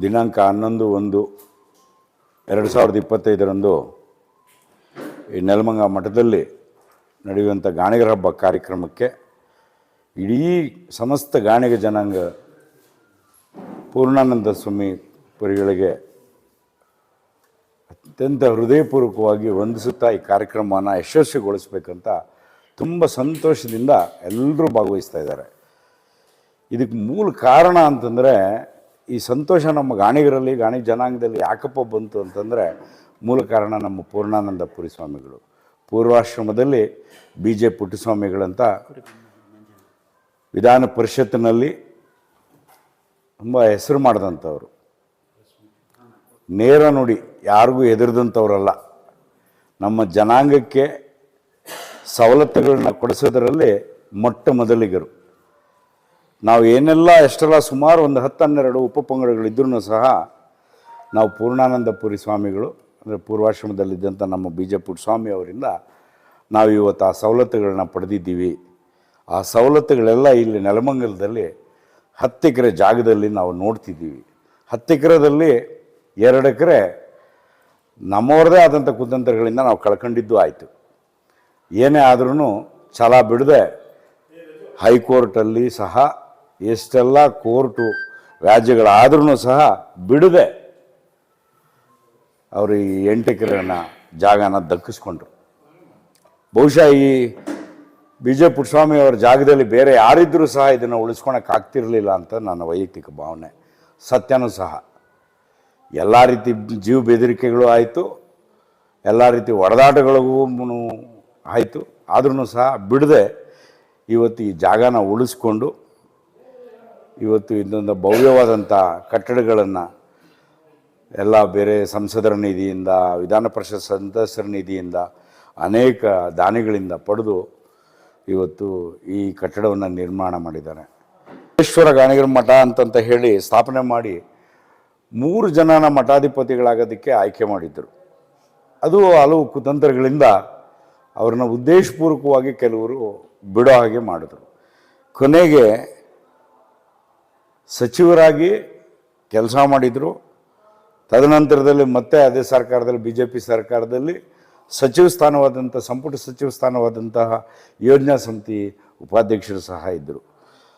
ದಿನಾಂಕ ಹನ್ನೊಂದು ಒಂದು ಎರಡು ಸಾವಿರದ ಇಪ್ಪತ್ತೈದರಂದು ಈ ನೆಲಮಂಗ ಮಠದಲ್ಲಿ ನಡೆಯುವಂಥ ಗಾಣಿಗರ ಹಬ್ಬ ಕಾರ್ಯಕ್ರಮಕ್ಕೆ ಇಡೀ ಸಮಸ್ತ ಗಾಣಿಗ ಜನಾಂಗ ಪೂರ್ಣಾನಂದ ಸ್ವಾಮಿ ಪುರಿಗಳಿಗೆ ಅತ್ಯಂತ ಹೃದಯಪೂರ್ವಕವಾಗಿ ವಂದಿಸುತ್ತಾ ಈ ಕಾರ್ಯಕ್ರಮವನ್ನು ಯಶಸ್ವಿಗೊಳಿಸ್ಬೇಕಂತ ತುಂಬ ಸಂತೋಷದಿಂದ ಎಲ್ಲರೂ ಭಾಗವಹಿಸ್ತಾ ಇದ್ದಾರೆ. ಇದಕ್ಕೆ ಮೂಲ ಕಾರಣ ಅಂತಂದರೆ ಈ ಸಂತೋಷ ನಮ್ಮ ಗಾಣಿಗರಲ್ಲಿ, ಗಾಣಿ ಜನಾಂಗದಲ್ಲಿ ಯಾಕಪ್ಪ ಬಂತು ಅಂತಂದರೆ ಮೂಲ ಕಾರಣ ನಮ್ಮ ಪೂರ್ಣಾನಂದ ಪುರಿ ಸ್ವಾಮಿಗಳು. ಪೂರ್ವಾಶ್ರಮದಲ್ಲಿ ಬಿ ಜೆ ಪುಟ್ಟಸ್ವಾಮಿಗಳಂತ ವಿಧಾನ ಪರಿಷತ್ತಿನಲ್ಲಿ ತುಂಬ ಹೆಸರು ಮಾಡಿದಂಥವ್ರು. ನೇರ ನುಡಿ, ಯಾರಿಗೂ ಎದುರಿದಂಥವ್ರಲ್ಲ ನಮ್ಮ ಜನಾಂಗಕ್ಕೆ ಸವಲತ್ತುಗಳನ್ನ ಕೊಡಿಸೋದರಲ್ಲಿ ಮೊಟ್ಟ ಮೊದಲಿಗರು. ನಾವು ಏನೆಲ್ಲ ಎಷ್ಟೆಲ್ಲ ಸುಮಾರು ಒಂದು ಹತ್ತು ಹನ್ನೆರಡು ಉಪಪಂಗಡಗಳಿದ್ರೂ ಸಹ ನಾವು ಪೂರ್ಣಾನಂದ ಪುರಿ ಸ್ವಾಮಿಗಳು, ಅಂದರೆ ಪೂರ್ವಾಶ್ರಮದಲ್ಲಿದ್ದಂಥ ನಮ್ಮ ಬಿ ಜೆ ಸ್ವಾಮಿ ಅವರಿಂದ ನಾವು ಇವತ್ತು ಆ ಸವಲತ್ತುಗಳನ್ನ ಪಡೆದಿದ್ದೀವಿ. ಆ ಸವಲತ್ತುಗಳೆಲ್ಲ ಇಲ್ಲಿ ನೆಲಮಂಗಲದಲ್ಲಿ ಹತ್ತು ಎಕರೆ ಜಾಗದಲ್ಲಿ ನಾವು ನೋಡ್ತಿದ್ದೀವಿ. ಹತ್ತು ಎಕರೆದಲ್ಲಿ ಎರಡು ಎಕರೆ ನಮ್ಮವ್ರದೇ ಆದಂಥ ಕುತಂತ್ರಗಳಿಂದ ನಾವು ಕಳ್ಕೊಂಡಿದ್ದು ಆಯಿತು. ಏನೇ ಆದ್ರೂ ಛಲ ಬಿಡದೆ ಹೈಕೋರ್ಟಲ್ಲಿ ಸಹ ಎಷ್ಟೆಲ್ಲ ಕೋರ್ಟು ರಾಜ್ಯಗಳಾದ್ರೂ ಸಹ ಬಿಡದೆ ಅವರು ಈ ಎಂಟು ಎಕರೆನ ಜಾಗನ ದಕ್ಕಿಸ್ಕೊಂಡ್ರು. ಬಹುಶಃ ಈ ಬಿ ಜೆ ಪುಟ್ಟಸ್ವಾಮಿ ಅವರ ಜಾಗದಲ್ಲಿ ಬೇರೆ ಯಾರಿದ್ದರೂ ಸಹ ಇದನ್ನು ಉಳಿಸ್ಕೊಳಕ್ಕೆ ಆಗ್ತಿರಲಿಲ್ಲ ಅಂತ ನನ್ನ ವೈಯಕ್ತಿಕ ಭಾವನೆ. ಸತ್ಯನೂ ಸಹ. ಎಲ್ಲ ರೀತಿ ಜೀವ ಬೆದರಿಕೆಗಳು ಆಯಿತು. ಎಲ್ಲ ರೀತಿ ಒಡೆದಾಟಗಳಿಗೂ ಆಯಿತು. ಆದ್ರೂ ಸಹ ಬಿಡದೆ ಇವತ್ತು ಈ ಜಾಗನ ಉಳಿಸ್ಕೊಂಡು ಇವತ್ತು ಇನ್ನೊಂದು ಭವ್ಯವಾದಂಥ ಕಟ್ಟಡಗಳನ್ನು ಎಲ್ಲ ಬೇರೆ ಸಂಸದರ ನಿಧಿಯಿಂದ, ವಿಧಾನ ಪರಿಷತ್ ಸದಸ್ಯರ ನಿಧಿಯಿಂದ ಅನೇಕ ದಾನಿಗಳಿಂದ ಪಡೆದು ಇವತ್ತು ಈ ಕಟ್ಟಡವನ್ನು ನಿರ್ಮಾಣ ಮಾಡಿದ್ದಾರೆ. ಈಶ್ವರ ಗಾಣಿಗರ ಮಠ ಅಂತಂತ ಹೇಳಿ ಸ್ಥಾಪನೆ ಮಾಡಿ ಮೂರು ಜನನ ಮಠಾಧಿಪತಿಗಳಾಗೋದಕ್ಕೆ ಆಯ್ಕೆ ಮಾಡಿದ್ದರು ಅದು ಹಲವು ಕುತಂತ್ರಗಳಿಂದ ಅವ್ರನ್ನ ಉದ್ದೇಶಪೂರ್ವಕವಾಗಿ ಕೆಲವರು ಬಿಡೋ ಹಾಗೆ ಮಾಡಿದ್ರು. ಕೊನೆಗೆ ಸಚಿವರಾಗಿ ಕೆಲಸ ಮಾಡಿದರು. ತದನಂತರದಲ್ಲಿ ಮತ್ತೆ ಅದೇ ಸರ್ಕಾರದಲ್ಲಿ ಬಿ ಜೆ ಪಿ ಸರ್ಕಾರದಲ್ಲಿ ಸಚಿವ ಸ್ಥಾನವಾದಂಥ ಸಂಪುಟ ಸಚಿವ ಸ್ಥಾನವಾದಂತಹ ಯೋಜನಾ ಸಮಿತಿ ಉಪಾಧ್ಯಕ್ಷರು ಸಹ ಇದ್ದರು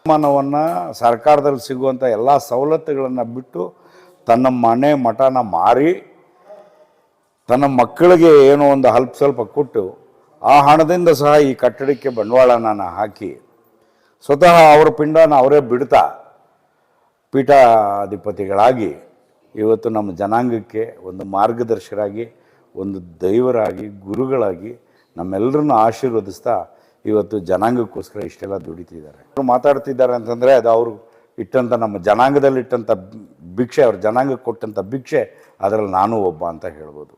ಮಾನವನ್ನು ಸರ್ಕಾರದಲ್ಲಿ ಸಿಗುವಂಥ ಎಲ್ಲ ಸವಲತ್ತುಗಳನ್ನು ಬಿಟ್ಟು ತನ್ನ ಮನೆ ಮಠನ ಮಾರಿ ತನ್ನ ಮಕ್ಕಳಿಗೆ ಏನೋ ಒಂದು ಅಲ್ಪ ಸ್ವಲ್ಪ ಕೊಟ್ಟು ಆ ಹಣದಿಂದ ಸಹ ಈ ಕಟ್ಟಡಕ್ಕೆ ಬಂಡವಾಳನ ಹಾಕಿ ಸ್ವತಃ ಅವರ ಪಿಂಡನ ಅವರೇ ಬಿಡ್ತಾ ಪೀಠಾಧಿಪತಿಗಳಾಗಿ ಇವತ್ತು ನಮ್ಮ ಜನಾಂಗಕ್ಕೆ ಒಂದು ಮಾರ್ಗದರ್ಶರಾಗಿ, ಒಂದು ದೈವರಾಗಿ, ಗುರುಗಳಾಗಿ ನಮ್ಮೆಲ್ಲರನ್ನು ಆಶೀರ್ವದಿಸ್ತಾ ಇವತ್ತು ಜನಾಂಗಕ್ಕೋಸ್ಕರ ಇಷ್ಟೆಲ್ಲ ದುಡಿತಿದ್ದಾರೆ. ಅವರು ಮಾತಾಡ್ತಿದ್ದಾರೆ ಅಂತಂದರೆ ಅದು ಅವರು ಇಟ್ಟಂಥ ನಮ್ಮ ಜನಾಂಗದಲ್ಲಿ ಇಟ್ಟಂಥ ಭಿಕ್ಷೆ, ಅವ್ರ ಜನಾಂಗಕ್ಕೆ ಕೊಟ್ಟಂಥ ಭಿಕ್ಷೆ, ಅದರಲ್ಲಿ ನಾನು ಒಬ್ಬ ಅಂತ ಹೇಳ್ಬೋದು.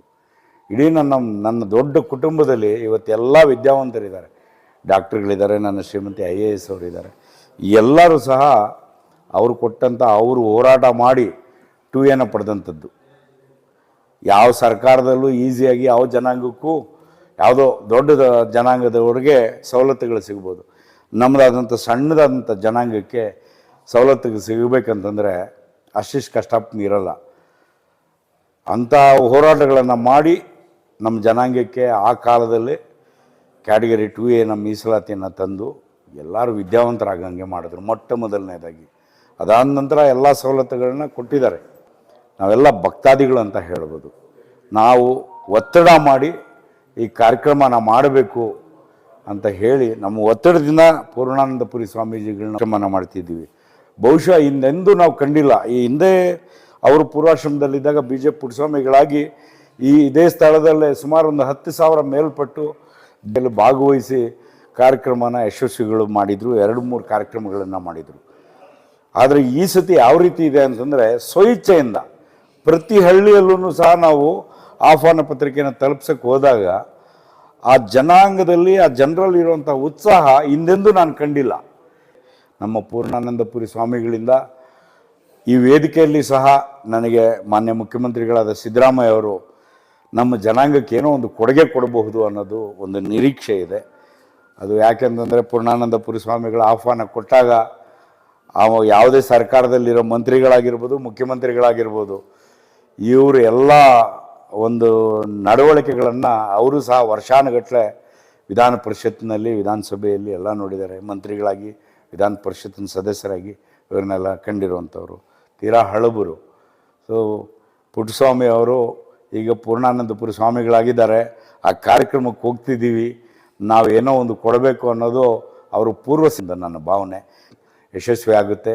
ಇಡೀ ನನ್ನ ನನ್ನ ದೊಡ್ಡ ಕುಟುಂಬದಲ್ಲಿ ಇವತ್ತೆಲ್ಲ ವಿದ್ಯಾವಂತರಿದ್ದಾರೆ. ಡಾಕ್ಟ್ರುಗಳಿದ್ದಾರೆ, ನನ್ನ ಶ್ರೀಮತಿ ಐ ಎ ಎಸ್ ಅವರಿದ್ದಾರೆ. ಎಲ್ಲರೂ ಸಹ ಅವರು ಕೊಟ್ಟಂಥ ಅವರು ಹೋರಾಟ ಮಾಡಿ ಟೂ ಎನ ಪಡೆದಂಥದ್ದು. ಯಾವ ಸರ್ಕಾರದಲ್ಲೂ ಈಸಿಯಾಗಿ ಯಾವ ಜನಾಂಗಕ್ಕೂ ಯಾವುದೋ ದೊಡ್ಡ ಜನಾಂಗದವ್ರಿಗೆ ಸವಲತ್ತುಗಳು ಸಿಗ್ಬೋದು. ನಮ್ಮದಾದಂಥ ಸಣ್ಣದಾದಂಥ ಜನಾಂಗಕ್ಕೆ ಸವಲತ್ತುಗಳು ಸಿಗಬೇಕಂತಂದರೆ ಅಷ್ಟಿಷ್ಟು ಕಷ್ಟ ಇರಲ್ಲ. ಅಂಥ ಹೋರಾಟಗಳನ್ನು ಮಾಡಿ ನಮ್ಮ ಜನಾಂಗಕ್ಕೆ ಆ ಕಾಲದಲ್ಲಿ ಕ್ಯಾಟಗರಿ ಟು ನಮ್ಮ ಮೀಸಲಾತಿಯನ್ನು ತಂದು ಎಲ್ಲರೂ ವಿದ್ಯಾವಂತರಾಗಂಗೆ ಮಾಡಿದ್ರು ಮೊಟ್ಟ ಮೊದಲನೇದಾಗಿ. ಅದಾದ ನಂತರ ಎಲ್ಲ ಸವಲತ್ತುಗಳನ್ನ ಕೊಟ್ಟಿದ್ದಾರೆ. ನಾವೆಲ್ಲ ಭಕ್ತಾದಿಗಳು ಅಂತ ಹೇಳ್ಬೋದು. ನಾವು ಒತ್ತಡ ಮಾಡಿ ಈ ಕಾರ್ಯಕ್ರಮನ ಮಾಡಬೇಕು ಅಂತ ಹೇಳಿ ನಮ್ಮ ಒತ್ತಡದಿಂದ ಪೂರ್ಣಾನಂದಪುರಿ ಸ್ವಾಮೀಜಿಗಳನ್ನ ಕಾರ್ಯಕ್ರಮನ ಮಾಡ್ತಿದ್ದೀವಿ. ಬಹುಶಃ ಹಿಂದೆಂದೂ ನಾವು ಕಂಡಿಲ್ಲ. ಈ ಹಿಂದೆ ಅವರು ಪೂರ್ವಾಶ್ರಮದಲ್ಲಿದ್ದಾಗ ಬಿ ಜೆ ಪುಟ್ಟಸ್ವಾಮಿಗಳಾಗಿ ಈ ಇದೇ ಸ್ಥಳದಲ್ಲೇ ಸುಮಾರು ಒಂದು ಹತ್ತು ಸಾವಿರ ಮೇಲ್ಪಟ್ಟು ಭಾಗವಹಿಸಿ ಕಾರ್ಯಕ್ರಮನ ಯಶಸ್ವಿಗಳು ಮಾಡಿದರು. ಎರಡು ಮೂರು ಕಾರ್ಯಕ್ರಮಗಳನ್ನು ಮಾಡಿದರು. ಆದರೆ ಈ ಸತಿ ಯಾವ ರೀತಿ ಇದೆ ಅಂತಂದರೆ ಸ್ವಇಚ್ಛೆಯಿಂದ ಪ್ರತಿ ಹಳ್ಳಿಯಲ್ಲೂ ಸಹ ನಾವು ಆಹ್ವಾನ ಪತ್ರಿಕೆಯನ್ನು ತಲುಪ್ಸಕ್ಕೆ ಹೋದಾಗ ಆ ಜನಾಂಗದಲ್ಲಿ, ಆ ಜನರಲ್ಲಿ ಇರುವಂಥ ಉತ್ಸಾಹ ಹಿಂದೆಂದೂ ನಾನು ಕಂಡಿಲ್ಲ. ನಮ್ಮ ಪೂರ್ಣಾನಂದಪುರಿ ಸ್ವಾಮಿಗಳಿಂದ ಈ ವೇದಿಕೆಯಲ್ಲಿ ಸಹ ನನಗೆ ಮಾನ್ಯ ಮುಖ್ಯಮಂತ್ರಿಗಳಾದ ಸಿದ್ದರಾಮಯ್ಯ ಅವರು ನಮ್ಮ ಜನಾಂಗಕ್ಕೆ ಏನೋ ಒಂದು ಕೊಡುಗೆ ಕೊಡಬಹುದು ಅನ್ನೋದು ಒಂದು ನಿರೀಕ್ಷೆ ಇದೆ. ಅದು ಯಾಕೆಂತಂದರೆ ಪೂರ್ಣಾನಂದಪುರಿ ಸ್ವಾಮಿಗಳ ಆಹ್ವಾನ ಕೊಟ್ಟಾಗ ಅವ ಯಾವುದೇ ಸರ್ಕಾರದಲ್ಲಿರೋ ಮಂತ್ರಿಗಳಾಗಿರ್ಬೋದು, ಮುಖ್ಯಮಂತ್ರಿಗಳಾಗಿರ್ಬೋದು, ಇವರು ಎಲ್ಲ ಒಂದು ನಡವಳಿಕೆಗಳನ್ನು ಅವರು ಸಹ ವರ್ಷಾನುಗಟ್ಟಲೆ ವಿಧಾನ ಪರಿಷತ್ತಿನಲ್ಲಿ, ವಿಧಾನಸಭೆಯಲ್ಲಿ ಎಲ್ಲ ನೋಡಿದ್ದಾರೆ. ಮಂತ್ರಿಗಳಾಗಿ, ವಿಧಾನ ಪರಿಷತ್ತಿನ ಸದಸ್ಯರಾಗಿ ಇವರನ್ನೆಲ್ಲ ಕಂಡಿರುವಂಥವ್ರು. ತೀರಾ ಹಳಬರು. ಸೊ ಪುಟ್ಟಸ್ವಾಮಿ ಅವರು ಈಗ ಪೂರ್ಣಾನಂದಪುರ ಸ್ವಾಮಿಗಳಾಗಿದ್ದಾರೆ. ಆ ಕಾರ್ಯಕ್ರಮಕ್ಕೆ ಹೋಗ್ತಿದ್ದೀವಿ. ನಾವೇನೋ ಒಂದು ಕೊಡಬೇಕು ಅನ್ನೋದು ಅವರು ಪೂರ್ವಸಿಂದ ನನ್ನ ಭಾವನೆ. ಯಶಸ್ವಿ ಆಗುತ್ತೆ